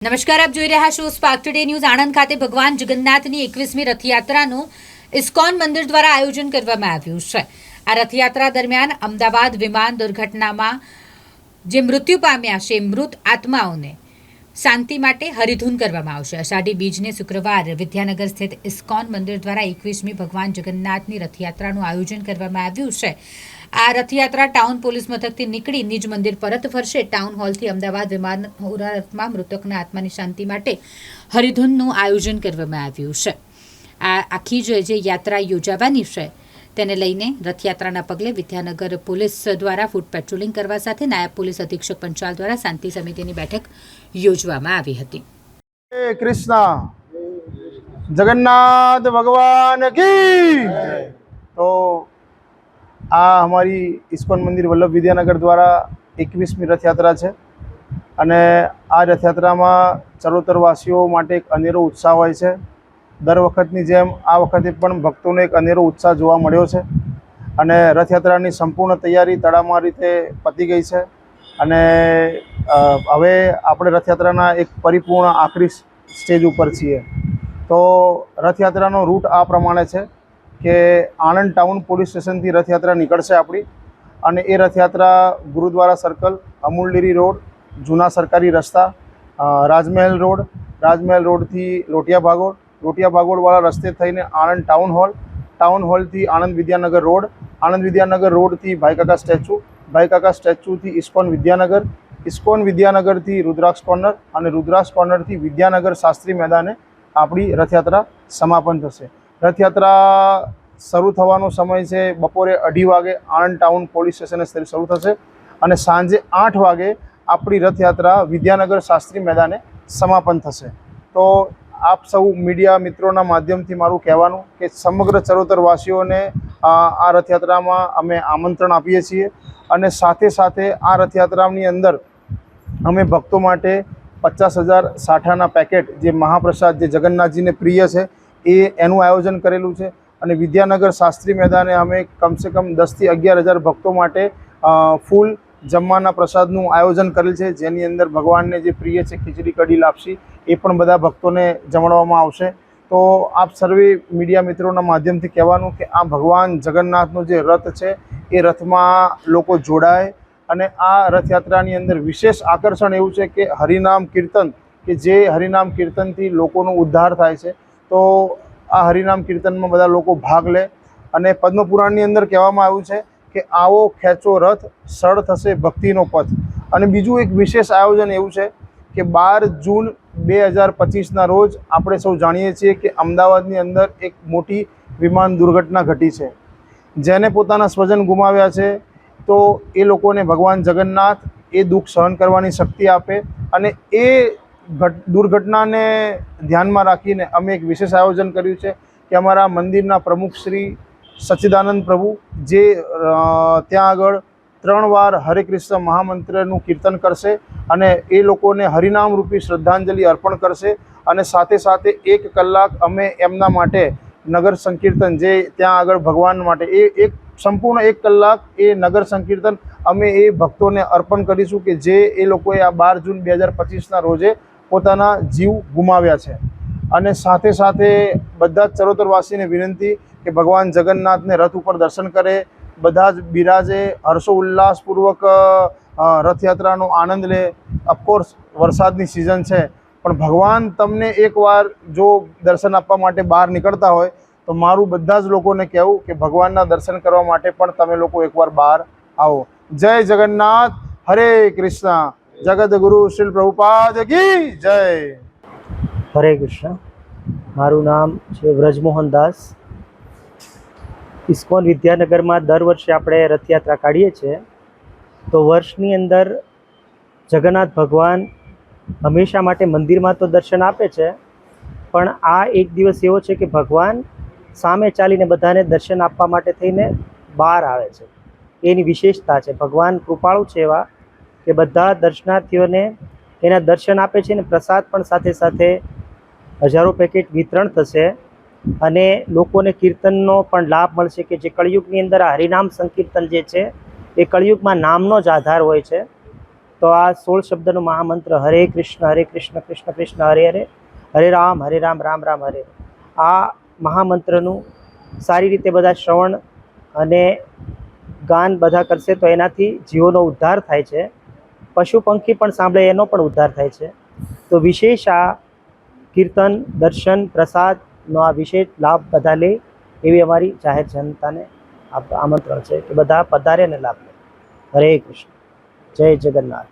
નમસ્કાર, આપ જોઈ રહ્યા છો સ્પાર્ક ટુડે ન્યૂઝ આણંદ ખાતે ભગવાન જગન્નાથની એકવીસમી રથયાત્રાનું ઇસ્કોન મંદિર દ્વારા આયોજન કરવામાં આવ્યું છે. આ રથયાત્રા દરમિયાન અમદાવાદ વિમાન દુર્ઘટનામાં જે મૃત્યુ પામ્યા છે મૃત આત્માઓને શાંતિ માટે હરિધૂન કરવામાં આવશે. અષાઢી બીજને શુક્રવાર વિદ્યાનગર સ્થિત ઇસ્કોન મંદિર દ્વારા એકવીસમી ભગવાન જગન્નાથની રથયાત્રાનું આયોજન કરવામાં આવ્યું છે. આ રથયાત્રા ટાઉન પોલીસ મથકથી નીકળી નિજ મંદિર પરત ફરશે. ટાઉન હોલથી અમદાવાદ વિમાન હોરારથમાં મૃતકના આત્માની શાંતિ માટે હરિધૂનનું આયોજન કરવામાં આવ્યું છે. આ આખી જ યાત્રા યોજાવાની છે, તેને લઈને રથયાત્રાના પગલે વિદ્યાનગર પોલીસ દ્વારા ફૂટ પેટ્રોલિંગ કરવા સાથે નાયબ પોલીસ અધિક્ષક પંચાલ દ્વારા શાંતિ સમિતિની બેઠક યોજવામાં આવી હતી. કૃષ્ણ. જગન્નાથ ભગવાન કી તો આ અમારી ઇસ્કોન મંદિર વલ્લભ વિદ્યાનગર દ્વારા એકવીસમી રથયાત્રા છે. અને આ રથયાત્રામાં ચરોતરવાસીઓ માટે એક અનેરો ઉત્સાહ હોય છે. દર વખતની જેમ આ વખતે પણ ભક્તોને એક અનેરો ઉત્સાહ જોવા મળ્યો છે. અને રથયાત્રાની સંપૂર્ણ તૈયારી તડામાર રીતે પતી ગઈ છે. અને હવે આપણે રથયાત્રાના એક પરિપૂર્ણ આખરી સ્ટેજ ઉપર છીએ. તો રથયાત્રાનો રૂટ આ પ્રમાણે છે. કે આણંદ ટાઉન પોલીસ સ્ટેશનથી રથયાત્રા નીકળશે આપણી. અને એ Rath Yatra Gurudwara circle Amul dairy road, જૂના સરકારી રસ્તા રાજમહેલ રોડ, રાજમહેલ રોડથી લોટિયા ભાગોળ, લોટિયા ભાગોળવાળા રસ્તે થઈને આણંદ ટાઉન હોલ, ટાઉન હોલથી આણંદ વિદ્યાનગર રોડ, આણંદ વિદ્યાનગર રોડથી ભાઈકાકા સ્ટેચ્યુ, ભાઈકાકા સ્ટેચ્યુથી ઇસ્કોન વિદ્યાનગર, ઇસ્કોન વિદ્યાનગરથી રુદ્રાક્ષ કોર્નર અને રુદ્રાક્ષ કોર્નરથી વિદ્યાનગર શાસ્ત્રી મેદાને આપણી રથયાત્રા સમાપન થશે. રથયાત્રા શરૂ થવાનો સમય છે. બપોરે અઢી વાગે આણંદ ટાઉન પોલીસ સ્ટેશને શરૂ થશે અને સાંજે આઠ વાગે આપણી રથયાત્રા વિદ્યાનગર શાસ્ત્રી મેદાને સમાપન થશે. તો આપ સૌ મીડિયા મિત્રોના માધ્યમથી મારું કહેવાનું કે સમગ્ર ચરોતરવાસીઓને આ રથયાત્રામાં અમે આમંત્રણ આપીએ છીએ અને સાથે સાથે આ રથયાત્રાની અંદર અમે ભક્તો માટે પચાસ હજાર સાઠાના પેકેટ જે મહાપ્રસાદ જે જગન્નાથજીને પ્રિય છે એ એનું આયોજન કરેલું છે. અને વિદ્યાનગર શાસ્ત્રી મેદાને અમે કમસે કમ દસથી અગિયાર હજાર ભક્તો માટે ફૂલ જમવાના પ્રસાદનું આયોજન કરેલ છે. જેની અંદર ભગવાનને જે પ્રિય છે, ખીચડી, કઢી, લાપસી, એ પણ બધા ભક્તોને જમાડવામાં આવશે. તો આપ સર્વે મીડિયા મિત્રોના માધ્યમથી કહેવાનું કે આ ભગવાન જગન્નાથનો જે રથ છે, એ રથમાં લોકો જોડાય. અને આ રથયાત્રાની અંદર વિશેષ આકર્ષણ એવું છે કે હરિનામ કીર્તન, કે જે હરિનામ કીર્તનથી લોકોનો ઉદ્ધાર થાય છે. તો આ હરિનામ કીર્તનમાં બધા લોકો ભાગ લે અને પદ્મપુરાણની અંદર કહેવામાં આવ્યું છે કે આવો ખેંચો રથ, સળ થશે ભક્તિનો પથ. અને બીજું એક વિશેષ આયોજન એવું છે કે બાર જૂન બે હજાર પચીસના રોજ આપણે સૌ જાણીએ છીએ કે અમદાવાદની અંદર એક મોટી વિમાન દુર્ઘટના ઘટી છે. જેને પોતાના સ્વજન ગુમાવ્યા છે, તો એ લોકોને ભગવાન જગન્નાથ એ દુઃખ સહન કરવાની શક્તિ આપે અને એ દુર્ઘટનાને ધ્યાનમાં રાખીને અમે એક વિશેષ આયોજન કર્યું છે કે અમારા મંદિરના પ્રમુખ શ્રી સચ્ચિદાનંદ પ્રભુ, જે ત્યાં આગળ ત્રણ વાર હરે કૃષ્ણ મહામંત્રનું કીર્તન કરશે અને એ લોકોને હરિનામ રૂપી શ્રદ્ધાંજલિ અર્પણ કરશે અને સાથે સાથે એક કલાક અમે એમના માટે નગર સંકીર્તન, જે ત્યાં આગળ ભગવાન માટે, એ એક, સંપૂર્ણ એક કલાક એ નગર સંકીર્તન અમે એ ભક્તોને અર્પણ કરીશું કે જે એ લોકોએ આ બાર જૂન બે હજાર પચીસના રોજે પોતાના જીવ ગુમાવ્યા છે. અને સાથે સાથે બધા જ ચરોતરવાસીને વિનંતી કે ભગવાન જગન્નાથને રથ ઉપર દર્શન કરે. બધા જ બિરાજે, હર્ષો ઉલ્લાસપૂર્વક રથયાત્રાનો આનંદ લે. અફકોર્સ વરસાદની સિઝન છે. પણ ભગવાન તમને એકવાર જો દર્શન આપવા માટે બહાર નીકળતા હોય, તો મારું બધા જ લોકોને કહેવું કે ભગવાનના દર્શન કરવા માટે પણ તમે લોકો એકવાર બહાર આવો. જય જગન્નાથ, હરે કૃષ્ણ. જગદગુરુ શ્રી પ્રભુપાદ કી જય. હરે કૃષ્ણ. મારું નામ છે વ્રજમોહન દાસ. ઇસ્કોન વિદ્યાનગરમાં દર વર્ષે આપણે રથયાત્રા કાઢીએ છીએ. તો વર્ષની અંદર જગન્નાથ ભગવાન હંમેશા માટે મંદિરમાં તો દર્શન આપે છે. પણ આ એક દિવસ એવો છે કે ભગવાન સામે ચાલીને બધાને દર્શન આપવા માટે થઈને બહાર આવે છે. એની વિશેષતા છે. ભગવાન કૃપાળુ છે એવા કે બધા દર્શનાર્થીઓને એના દર્શન આપે છે અને પ્રસાદ પણ સાથે સાથે હજારો પેકેટ વિતરણ થશે. અને લોકોને કીર્તનનો પણ લાભ મળશે કે જે કળિયુગની અંદર આ હરિનામ સંકીર્તન જે છે, એ કળિયુગમાં નામનો જ આધાર હોય છે. તો આ સોળ શબ્દનો મહામંત્ર હરે કૃષ્ણ હરે કૃષ્ણ કૃષ્ણ કૃષ્ણ, હરે હરે હરે રામ હરે રામ રામ રામ, હરે. આ મહામંત્રનું સારી રીતે બધા શ્રવણ અને ગાન બધા કરશે તો એનાથી જીવોનો ઉદ્ધાર થાય છે. પશુ પંખી પણ સાંભળે, એનો પણ ઉદ્ધાર થાય છે. તો વિશેષ આ કીર્તન, દર્શન, પ્રસાદનો આ વિશેષ લાભ બધા લે એવી અમારી જાહેર જનતાને આમંત્રણ છે કે બધા પધારે અને લાભ લે. હરે કૃષ્ણ. જય જગન્નાથ.